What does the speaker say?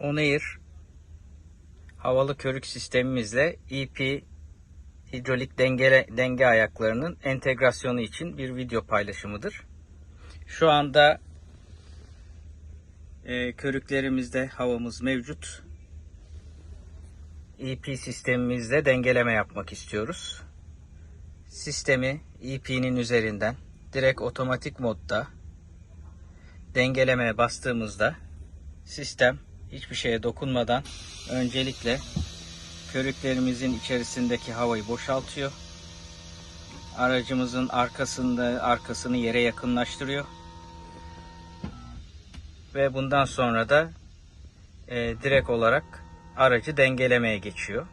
On-Air havalı körük sistemimizle EP hidrolik denge, denge ayaklarının entegrasyonu için bir video paylaşımıdır. Şu anda e, körüklerimizde havamız mevcut. EP sistemimizle dengeleme yapmak istiyoruz. Sistemi EP'nin üzerinden direkt otomatik modda dengelemeye bastığımızda sistem hiçbir şeye dokunmadan öncelikle körüklerimizin içerisindeki havayı boşaltıyor. Aracımızın arkasında arkasını yere yakınlaştırıyor. Ve bundan sonra da e, direkt olarak aracı dengelemeye geçiyor.